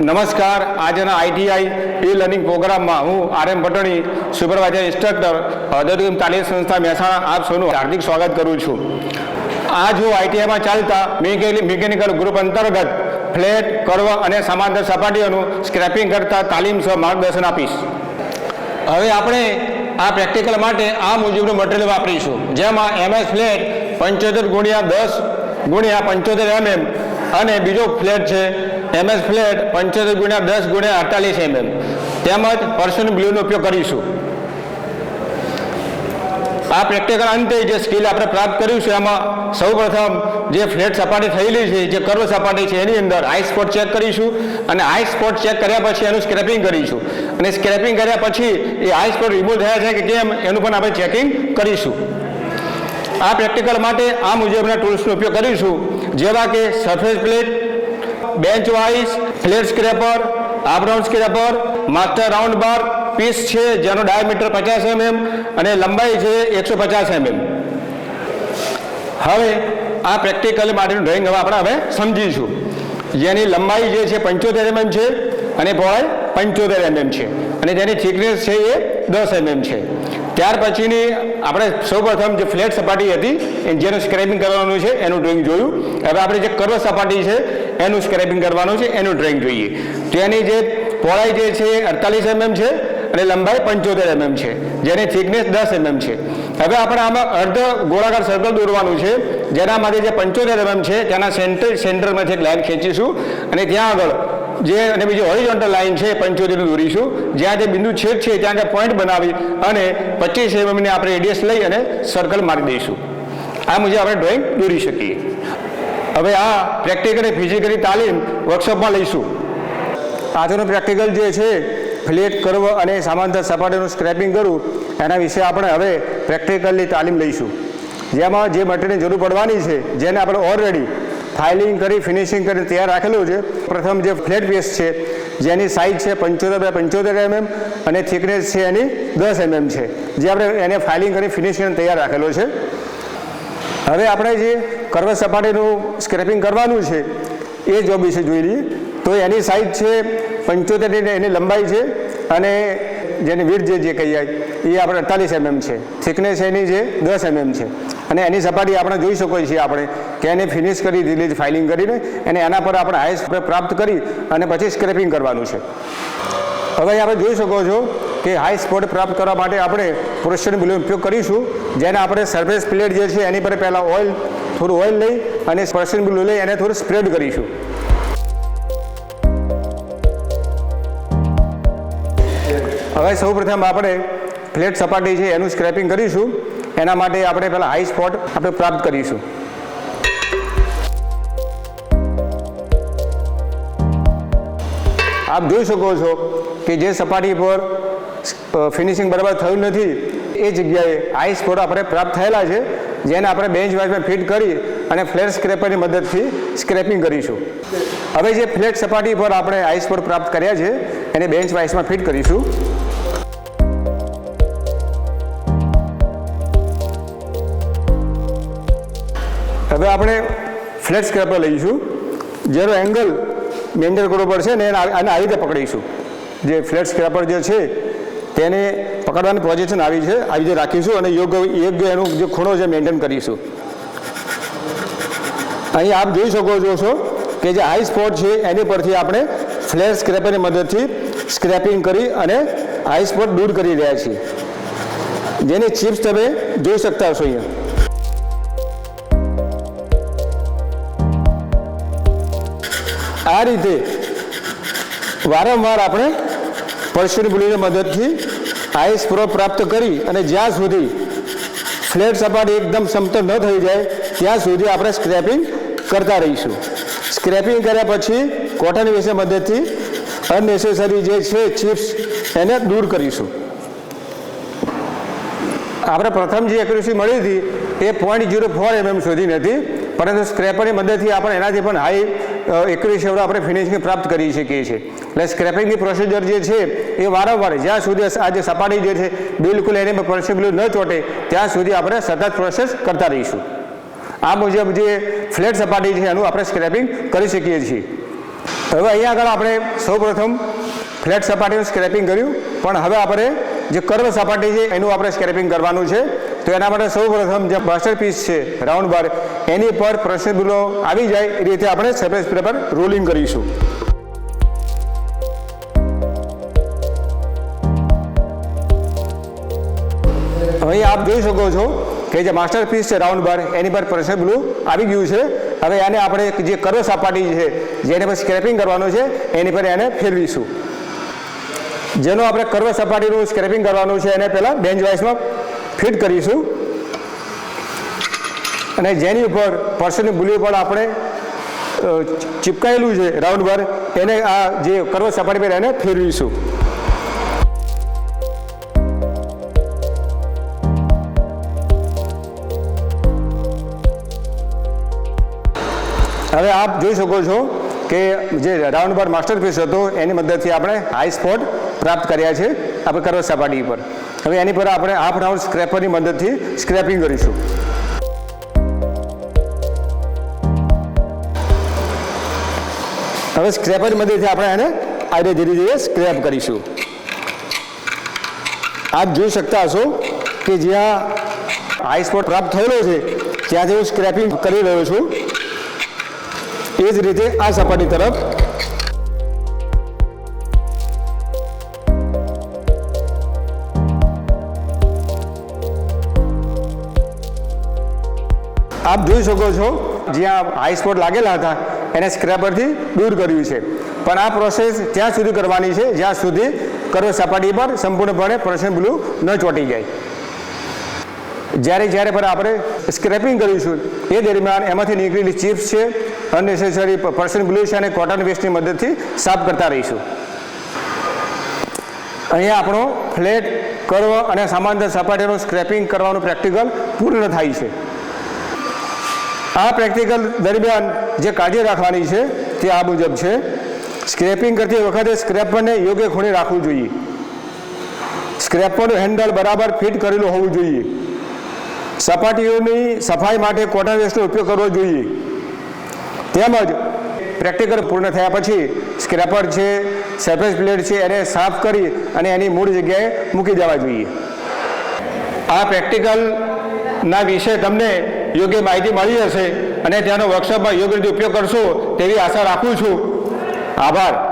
નમસ્કાર. આજના આઈટીઆઈ ઈ લર્નિંગ પ્રોગ્રામમાં હું R M Patni supervisor instructor ઔદ્યોગિક તાલીમ સંસ્થા મહેસાણા, આપ સૌનું હાર્દિક સ્વાગત કરું છું. આજ હું આઈટીઆઈમાં ચાલતા મિકેનિ- મિકેનિકલ ગ્રુપ અંતર્ગત ફ્લેટ, કર્વ અને સમાંતર સપાટીઓનું સ્ક્રેપિંગ કરતા તાલીમ સહ માર્ગદર્શન આપીશ. હવે આપણે આ પ્રેક્ટિકલ માટે આ મુજબનું મટીરિયલ વાપરીશું. જેમાં એમએસ ફ્લેટ પંચોતેર ગુણ્યા દસ ગુણ્યા પંચોતેર એમએમ અને બીજો ફ્લેટ છે, એમએસ ફ્લેટ પંચોતેર ગુણ્યા દસ ગુણ્યા અડતાલીસ એમએમ તેમજ પર્સન બ્લુનો ઉપયોગ કરીશું. આ પ્રેક્ટિકલ અંતે જે સ્કિલ આપણે પ્રાપ્ત કર્યું છે, એમાં સૌપ્રથમ જે ફ્લેટ સપાટી થયેલી છે, જે કર્વ સપાટી છે, એની અંદર આઈ સ્પોટ ચેક કરીશું અને આઈ સ્પોટ ચેક કર્યા પછી એનું સ્ક્રેપિંગ કરીશું. અને સ્ક્રેપિંગ કર્યા પછી એ આઈ સ્પોટ રિમૂવ થયા છે કે કેમ, એનું પણ આપણે ચેકિંગ કરીશું. આ પ્રેક્ટિકલ માટે આ મુજબના ટૂલ્સનો ઉપયોગ કરીશું. જેવા કે surface plate bench vice flat scraper આબ્રાઉન scraper master round bar piece છે જેનો ડાયામીટર પચાસ એમએમ અને લંબાઈ છે એકસો પચાસ એમએમ હવે આ પ્રેક્ટિકલ માટેનું ડ્રોઈંગ હવે આપણે હવે સમજીશું. જેની લંબાઈ જે છે પંચોતેર એમએમ છે અને પહોળાઈ પંચોતેર એમએમ છે. અને તેની થિકનેસ છે એ દસ એમએમ છે. ત્યાર પછીની આપણે સૌપ્રથમ જે ફ્લેટ સપાટી હતી જેનું સ્ક્રેપિંગ કરવાનું છે, એનું ડ્રોઈંગ જોયું. હવે આપણે જે કર્વ સપાટી છે, એનું સ્ક્રેપિંગ કરવાનું છે, એનું ડ્રોઈંગ જોઈએ. તો એની જે પહોળાઈ જે છે અડતાલીસ એમએમ છે અને લંબાઈ પંચોતેર એમએમ છે, જેની થિકનેસ દસ એમએમ છે. હવે આપણે આમાં અર્ધ ગોળાકાર સર્કલ દોરવાનું છે, જેના માટે જે પંચોતેર એમએમ છે, તેના સેન્ટર સેન્ટરમાંથી એક લાઈન ખેંચીશું. અને ત્યાં આગળ જે અને બીજી હોરિઝોન્ટલ લાઈન છે પંચોતેર દોરીશું. જ્યાં જે બિંદુ છેદ છે, ત્યાં પોઈન્ટ બનાવી અને પચીસ એમએમની આપણે રેડિયસ લઈ અને સર્કલ મારી દઈશું. આ મુજબ આપણે ડ્રોઈંગ દોરી શકીએ. હવે આ પ્રેક્ટિકલ અને ફિઝિકલી તાલીમ વર્કશોપમાં લઈશું. આજનું પ્રેક્ટિકલ જે છે ફ્લેટ કર્વ અને સમાંતર સપાટીનું સ્ક્રેપિંગ કરવું એના વિશે આપણે હવે પ્રેક્ટિકલની તાલીમ લઈશું. જેમાં જે મટીરિયલની જરૂર પડવાની છે, જેને આપણે ઓલરેડી ફાઇલિંગ કરી, ફિનિશિંગ કરી તૈયાર રાખેલું છે. પ્રથમ જે ફ્લેટ વેસ્ટ છે, જેની સાઇઝ છે પંચોતેર બાય પંચોતેર એમએમ અને થિકનેસ છે એની દસ એમએમ છે. જે આપણે એને ફાઇલિંગ કરી, ફિનિશિંગ તૈયાર રાખેલો છે. હવે આપણે જે કર્વ સપાટીનું સ્ક્રેપિંગ કરવાનું છે, એ જોબ વિશે જોઈ લઈએ. તો એની સાઇઝ છે પંચોતેર એની લંબાઈ છે અને જેની વીડ જે જે કહીએ, એ આપણે અડતાલીસ એમએમ છે. થિકનેસ એની જે દસ એમએમ છે. અને એની સપાટી આપણે જોઈ શકો છીએ આપણે, કે એને ફિનિશ કરી દીધી ફાઇલિંગ કરીને અને એના પર આપણે હાઈસ્ટ પ્રાપ્ત કરી અને પછી સ્ક્રેપિંગ કરવાનું છે. હવે આપણે જોઈ શકો છો કે હાઈ સ્પોટ પ્રાપ્ત કરવા માટે આપણે પ્રોશન બ્લુ ઉપયોગ કરીશું, જેને આપણે સરફેસ પ્લેટ જે છે એની પર પહેલાં ઓઇલ થોડું ઓઇલ લઈ અને પ્રોશન બ્લુ લઈ એને થોડું સ્પ્રેડ કરીશું. હવે સૌપ્રથમ આપણે ફ્લેટ સપાટી છે એનું સ્ક્રેપિંગ કરીશું. એના માટે આપણે પહેલાં હાઈ સ્પોટ આપણે પ્રાપ્ત કરીશું. આપ જોઈ શકો છો કે જે સપાટી પર ફિનિશિંગ બરાબર થયું નથી, એ જગ્યાએ આઈ સ્પોટ આપણે પ્રાપ્ત થયેલા છે, જેને આપણે બેન્ચ વાઇઝમાં ફિટ કરી અને ફ્લેટ સ્ક્રેપરની મદદથી સ્ક્રેપિંગ કરીશું. હવે જે ફ્લેટ સપાટી પર આપણે આઈ સ્પોટ પ્રાપ્ત કર્યા છે, એને બેન્ચ વાઇઝમાં ફિટ કરીશું. હવે આપણે ફ્લેટ સ્ક્રેપર લઈશું. જેનો એંગલ મેન્ટર કરવો પડશે ને એને આને આવી રીતે પકડીશું. જે ફ્લેટ સ્ક્રેપર જે છે, તેને પકડવાની પોઝિશન આવી છે. આવી રીતે રાખીશું અને યોગ્ય યોગ્ય એનું જે ખૂણો છે મેન્ટેન કરીશું. અહીં આપ જોઈ શકો છો છો કે જે હાઈ સ્પોટ છે, એની પરથી આપણે ફ્લેટ સ્ક્રેપરની મદદથી સ્ક્રેપિંગ કરી અને હાઈ સ્પોટ દૂર કરી રહ્યા છીએ. જેની ચિપ્સ તમે જોઈ શકતા હશો અહીંયા. આ રીતે વારંવાર આપણે પર્શિયન બ્લુની મદદથી આઈસ પ્રો પ્રાપ્ત કરી અને જ્યાં સુધી ફ્લેટ સપાટી એકદમ સમતલ ન થઈ જાય, ત્યાં સુધી આપણે સ્ક્રેપિંગ કરતા રહીશું. સ્ક્રેપિંગ કર્યા પછી કોટન વિશે મદદથી અનનેસેસરી જે છે ચિપ્સ એને દૂર કરીશું. આપણે પ્રથમ જે એક્યુરેસી મળી હતી એ પોઈન્ટ જીરો ફોર એમએમ સુધી નથી. પરંતુ સ્ક્રેપરની મદદથી આપણે એનાથી પણ હાઈ એકવીસ એક્યુરેસી આપણે ફિનિશિંગ પ્રાપ્ત કરી શકીએ છીએ. એટલે સ્ક્રેપિંગની પ્રોસિજર જે છે, એ વારંવાર, જ્યાં સુધી આ જે સપાટી જે છે, બિલકુલ એની પરસેબલ ન ચોટે, ત્યાં સુધી આપણે સતત પ્રોસેસ કરતા રહીશું. આ મુજબ જે ફ્લેટ સપાટી છે, એનું આપણે સ્ક્રેપિંગ કરી શકીએ છીએ. હવે અહીંયા આગળ આપણે સૌપ્રથમ ફ્લેટ સપાટીનું સ્ક્રેપિંગ કર્યું, પણ હવે આપણે જે કર્વ સપાટી છે, એનું આપણે સ્ક્રેપિંગ કરવાનું છે. તો એના માટે સૌ પ્રથમ જે માસ્ટર પીસ છે રાઉન્ડ બાર એની પર પ્રેશર બિલો આવી જાય, એ રીતે આપણે સરફેસ પેપર રોલિંગ કરીશું. અહીં આપ જોઈ શકો છો કે જે માસ્ટર પીસ છે રાઉન્ડ બાર એની પર પ્રેશર બ્લુ આવી ગયું છે. હવે એને આપણે જે કર્વ સપાટી છે, જેને પર સ્ક્રેપિંગ કરવાનું છે, એની પર એને ફેરવીશું. જેનો આપણે કર્વ સપાટીનું સ્ક્રેપિંગ કરવાનું છે, એને પહેલાં બેન્ચ વાઇસમાં ફિટ કરીશું. અને જેની ઉપર પર્સનની બુલી ઉપર આપણે ચિપકાયેલું છે રાઉન્ડ બાર, એને આ જે કર્વ સપાટી પર એને ફેરવીશું. હવે આપ જોઈ શકો છો કે જે રાઉન્ડ બાર માસ્ટરપીસ હતો, એની મદદથી આપણે હાઈ સ્પોટ પ્રાપ્ત કર્યા છે. આપણે કર્વ સપાટી પર હવે એની પર આપણે હાફ રાઉન્ડ સ્ક્રેપરની મદદથી સ્ક્રેપિંગ કરીશું. હવે સ્ક્રેપરની મદદથી આપણે એને આજે ધીરે ધીરે સ્ક્રેપ કરીશું. આપ જોઈ શકતા હશો કે જ્યાં આઈ સ્પોટ પ્રાપ્ત થયેલો છે ત્યાંથી હું સ્ક્રેપિંગ કરી રહ્યો છું. એ જ રીતે આ સપાટી તરફ આપ જોઈ શકો છો, જ્યાં હાઈ સ્પોટ લાગેલા હતા, એને સ્ક્રેપરથી દૂર કર્યું છે. પણ આ પ્રોસેસ ત્યાં સુધી કરવાની છે, જ્યાં સુધી કર્વ સપાટી પર સંપૂર્ણપણે પર્સન બ્લુ ન ચોંટી જાય. જ્યારે જ્યારે પણ આપણે સ્ક્રેપિંગ કરીશું, એ દરમિયાન એમાંથી નીકળેલી ચિપ્સ છે અનનેસેસરી પર્સન બ્લુ છે અને કોટન વેસ્ટની મદદથી સાફ કરતા રહીશું. અહીંયા આપણો ફ્લેટ કર્વ અને સમાંતર સપાટીનું સ્ક્રેપિંગ કરવાનું પ્રેક્ટિકલ પૂર્ણ થાય છે. આ પ્રેક્ટિકલ દરમિયાન જે કાળજી રાખવાની છે તે આ મુજબ છે. સ્ક્રેપિંગ કરતી વખતે સ્ક્રેપરને યોગ્ય ખૂણે રાખવું જોઈએ. સ્ક્રેપરનું હેન્ડલ બરાબર ફિટ કરેલું હોવું જોઈએ. સપાટીઓની સફાઈ માટે કોટન વેસ્ટનો ઉપયોગ કરવો જોઈએ. તેમજ પ્રેક્ટિકલ પૂર્ણ થયા પછી સ્ક્રેપર છે, સરફેસ પ્લેટ છે, એને સાફ કરી અને એની મૂળ જગ્યાએ મૂકી દેવા જોઈએ. આ પ્રેક્ટિકલના વિશે તમને યોગ્ય માહિતી મળી હશે અને ત્યાંનો વર્કશોપમાં યોગ્ય રીતે ઉપયોગ કરશો તેવી આશા રાખું છું. આભાર.